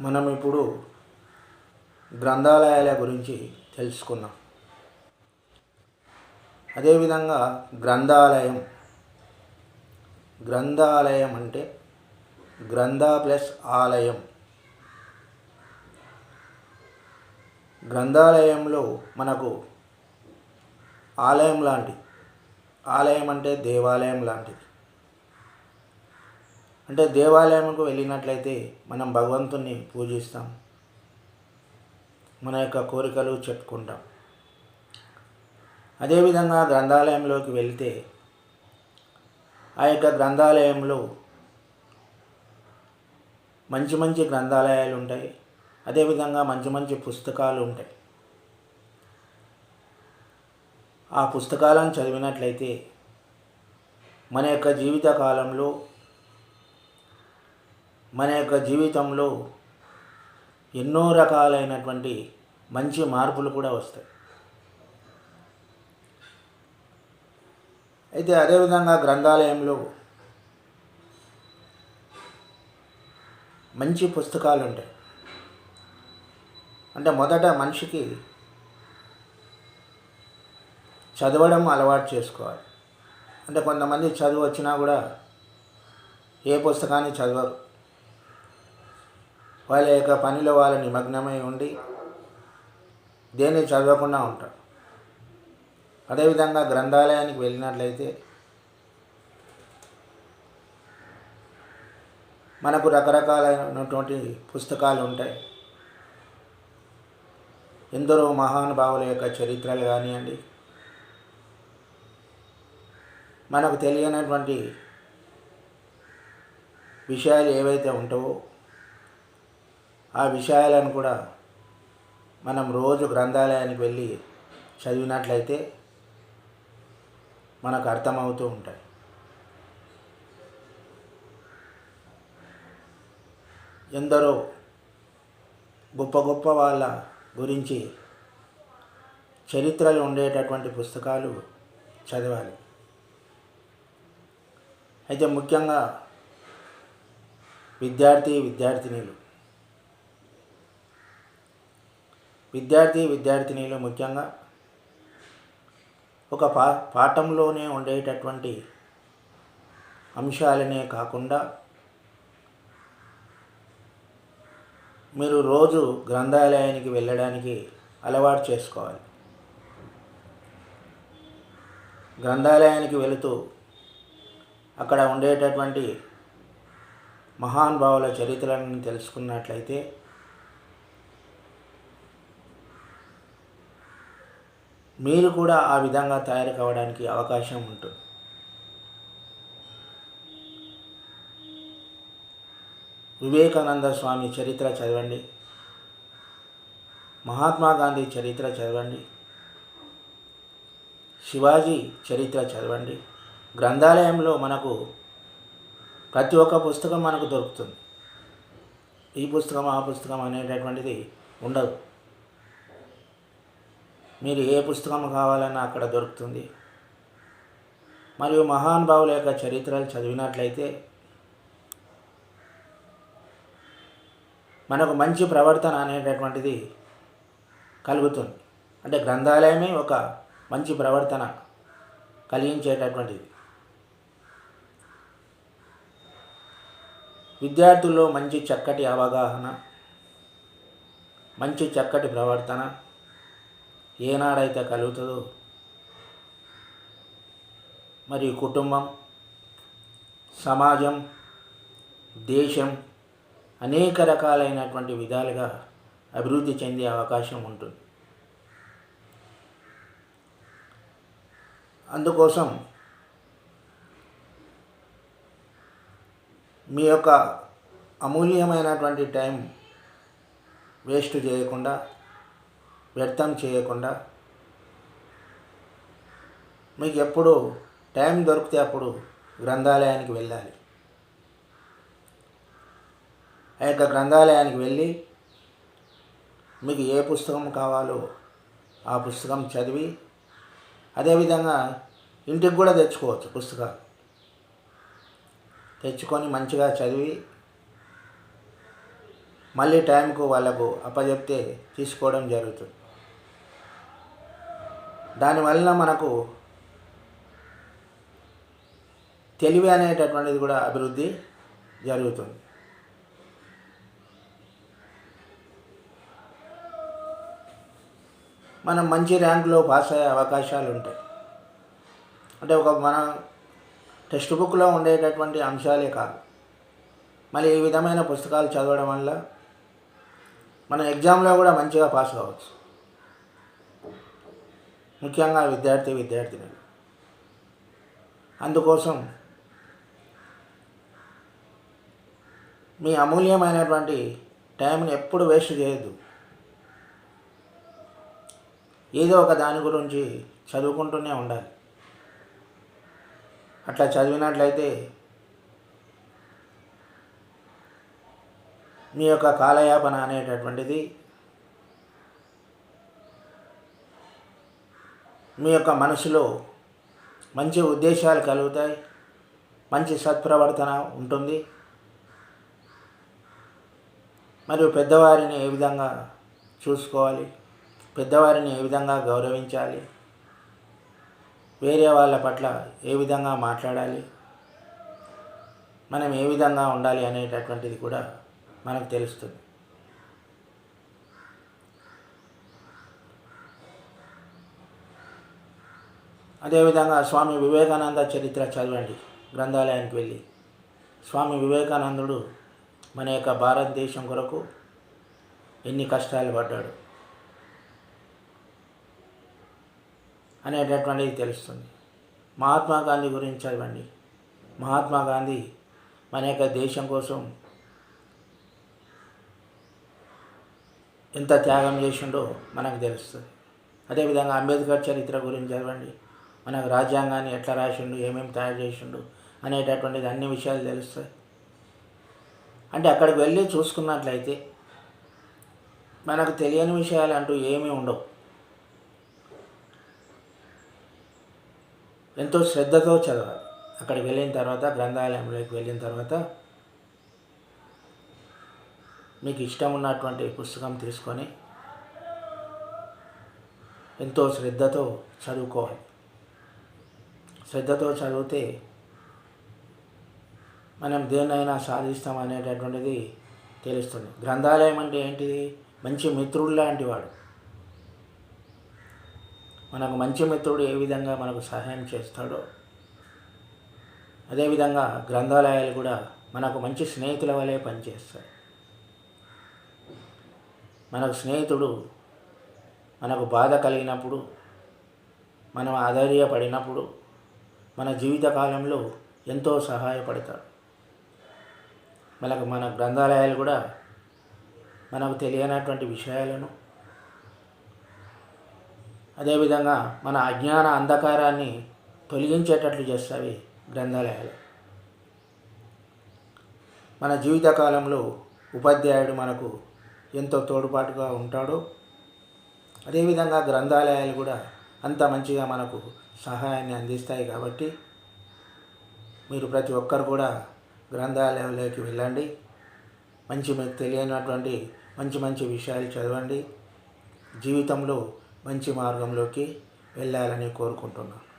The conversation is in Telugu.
మనం ఇప్పుడు గ్రంథాలయాల గురించి తెలుసుకున్నాం అదేవిధంగా గ్రంథాలయం. గ్రంథాలయం అంటే గ్రంథ ప్లస్ ఆలయం. గ్రంథాలయంలో మనకు ఆలయం లాంటి ఆలయం అంటే దేవాలయం లాంటిది. అంటే దేవాలయంకు వెళ్ళినట్లయితే మనం భగవంతుని పూజిస్తాం. మన యొక్క కోరికలు చెప్పుకుంటాం. అదేవిధంగా గ్రంథాలయంలోకి వెళ్తే ఆ యొక్క గ్రంథాలయంలో మంచి మంచి గ్రంథాలయాలు ఉంటాయి. అదేవిధంగా మంచి మంచి పుస్తకాలు ఉంటాయి. ఆ పుస్తకాలను చదివినట్లయితే మన యొక్క జీవిత కాలంలో మన యొక్క జీవితంలో ఎన్నో రకాలైనటువంటి మంచి మార్పులు కూడా వస్తాయి. అయితే అదేవిధంగా గ్రంథాలయంలో మంచి పుస్తకాలు ఉంటాయి. అంటే మొదట మనిషికి చదవడం అలవాటు చేసుకోవాలి. అంటే కొంతమంది చదువు వచ్చినా కూడా ఏ పుస్తకాన్ని చదవరు. వాళ్ళ యొక్క పనిలో వాళ్ళ నిమగ్నమై ఉండి దేన్ని చదవకుండా ఉంటారు అదేవిధంగా గ్రంథాలయానికి వెళ్ళినట్లయితే మనకు రకరకాలైనటువంటి పుస్తకాలు ఉంటాయి. ఎందరో మహానుభావుల యొక్క చరిత్రలు కానివ్వండి. మనకు తెలియనటువంటి విషయాలు ఏవైతే ఉంటావో ఆ విషయాలను కూడా మనం రోజు గ్రంథాలయానికి వెళ్ళి చదివినట్లయితే మనకు అర్థమవుతూ ఉంటాయి. ఎందరో గొప్ప గొప్ప వాళ్ళ గురించి చరిత్రలు ఉండేటటువంటి పుస్తకాలు చదవాలి. అయితే ముఖ్యంగా విద్యార్థి విద్యార్థినిలు విద్యార్థి విద్యార్థినిలు ముఖ్యంగా ఒక పా పాఠంలోనే ఉండేటటువంటి అంశాలనే కాకుండా మీరు రోజు గ్రంథాలయానికి వెళ్ళడానికి అలవాటు చేసుకోవాలి. గ్రంథాలయానికి వెళుతూ అక్కడ ఉండేటటువంటి మహానుభావుల చరిత్రలను తెలుసుకున్నట్లయితే మీరు కూడా ఆ విధంగా తయారు కావడానికి అవకాశం ఉంటుంది వివేకానంద స్వామి చరిత్ర చదవండి. మహాత్మా గాంధీ చరిత్ర చదవండి. శివాజీ చరిత్ర చదవండి. గ్రంథాలయంలో మనకు ప్రతి ఒక్క పుస్తకం మనకు దొరుకుతుంది. ఈ పుస్తకం ఆ పుస్తకం అనేటటువంటిది ఉండదు. మీరు ఏ పుస్తకం కావాలన్నా అక్కడ దొరుకుతుంది. మరియు మహానుభావుల యొక్క చరిత్రలు చదివినట్లయితే మనకు మంచి ప్రవర్తన అనేటటువంటిది కలుగుతుంది. అంటే గ్రంథాలయమే ఒక మంచి ప్రవర్తన కలిగించేటటువంటిది. విద్యార్థుల్లో మంచి చక్కటి అవగాహన మంచి చక్కటి ప్రవర్తన ఏనాడైతే కలుగుతుందో? మరియు కుటుంబం సమాజం దేశం అనేక రకాలైనటువంటి విధాలుగా అభివృద్ధి చెందే అవకాశం ఉంటుంది. అందుకోసం మీ యొక్క అమూల్యమైనటువంటి టైం వేస్ట్ చేయకుండా వ్యర్థం చేయకుండా మీకు ఎప్పుడు టైం దొరికితే అప్పుడు గ్రంథాలయానికి వెళ్ళాలి. ఆ యొక్క గ్రంథాలయానికి వెళ్ళి మీకు ఏ పుస్తకం కావాలో ఆ పుస్తకం చదివి అదేవిధంగా ఇంటికి కూడా తెచ్చుకోవచ్చు పుస్తకాలు. తెచ్చుకొని మంచిగా చదివి మళ్ళీ టైంకు వాళ్ళకు అప్పచెప్తే తీసుకోవడం జరుగుతుంది. దానివల్ల మనకు తెలివి అనేటటువంటిది కూడా అభివృద్ధి జరుగుతుంది. మనం మంచి ర్యాంకులో పాస్ అయ్యే అవకాశాలు ఉంటాయి. అంటే ఒక మన టెక్స్ట్ బుక్లో ఉండేటటువంటి అంశాలే కాదు. మళ్ళీ ఈ విధమైన పుస్తకాలు చదవడం వల్ల మన ఎగ్జామ్లో కూడా మంచిగా పాస్ కావచ్చు. ముఖ్యంగా విద్యార్థి విద్యార్థినులు. అందుకోసం మీ అమూల్యమైనటువంటి టైంని ఎప్పుడు వేస్ట్ చేయొద్దు. ఏదో ఒక దాని గురించి చదువుకుంటూనే ఉండాలి. అట్లా చదివినట్లయితే మీ యొక్క కాలయాపన అనేటటువంటిది మీ యొక్క మనసులో మంచి ఉద్దేశాలు కలుగుతాయి మంచి సత్ప్రవర్తన ఉంటుంది. మరియు పెద్దవారిని ఏ విధంగా చూసుకోవాలి పెద్దవారిని ఏ విధంగా గౌరవించాలి వేరే వాళ్ళ పట్ల ఏ విధంగా మాట్లాడాలి మనం ఏ విధంగా ఉండాలి అనేటటువంటిది కూడా మనకు తెలుస్తుంది. అదేవిధంగా స్వామి వివేకానంద చరిత్ర చదవండి గ్రంథాలయానికి వెళ్ళి. స్వామి వివేకానందుడు మన యొక్క భారతదేశం కొరకు ఎన్ని కష్టాలు పడ్డాడు. అనేటటువంటిది తెలుస్తుంది. మహాత్మా గాంధీ గురించి చదవండి. మహాత్మా గాంధీ మన యొక్క దేశం కోసం ఎంత త్యాగం చేసిండో మనకు తెలుస్తుంది. అదేవిధంగా అంబేద్కర్ చరిత్ర గురించి చదవండి. మనకు రాజ్యాంగాన్ని ఎట్లా రాసిండు ఏమేమి తయారు చేసిండు అనేటటువంటిది అన్ని విషయాలు తెలుస్తాయి. అంటే అక్కడికి వెళ్ళి చూసుకున్నట్లయితే మనకు తెలియని విషయాలు అంటూ ఏమీ ఉండవు. ఎంతో శ్రద్ధతో చదవాలి. అక్కడికి వెళ్ళిన తర్వాత గ్రంథాలయంలోకి వెళ్ళిన తర్వాత మీకు ఇష్టం ఉన్నటువంటి పుస్తకం తీసుకొని ఎంతో శ్రద్ధతో చదువుకోవాలి. శ్రద్ధతో చదివితే మనం దేన్నైనా సాధిస్తాం అనేటటువంటిది తెలుస్తుంది. గ్రంథాలయం అంటే ఏంటిది? మంచి మిత్రుడు లాంటి వాడు. మనకు మంచి మిత్రుడు ఏ విధంగా మనకు సహాయం చేస్తాడో అదేవిధంగా గ్రంథాలయాలు కూడా మనకు మంచి స్నేహితుల వలె పనిచేస్తాయి. మనకు స్నేహితుడు మనకు బాధ కలిగినప్పుడు మనం ఆధైర్యపడినప్పుడు మన జీవితకాలంలో ఎంతో సహాయపడతాడు. మనకు మన గ్రంథాలయాలు కూడా మనకు తెలియనటువంటి విషయాలను అదేవిధంగా మన అజ్ఞాన అంధకారాన్ని తొలగించేటట్లు చేస్తాయి గ్రంథాలయాలు. మన జీవితకాలంలో ఉపాధ్యాయుడు మనకు ఎంతో తోడ్పాటుగా ఉంటాడో. అదేవిధంగా గ్రంథాలయాలు కూడా అంత మంచిగా మనకు సహాయాన్ని అందిస్తాయి కాబట్టి మీరు ప్రతి ఒక్కరు కూడా గ్రంథాలయంలోకి వెళ్ళండి. మంచి మీకు తెలియనటువంటి మంచి మంచి విషయాలు చదవండి. జీవితంలో మంచి మార్గంలోకి వెళ్ళాలని కోరుకుంటున్నాను.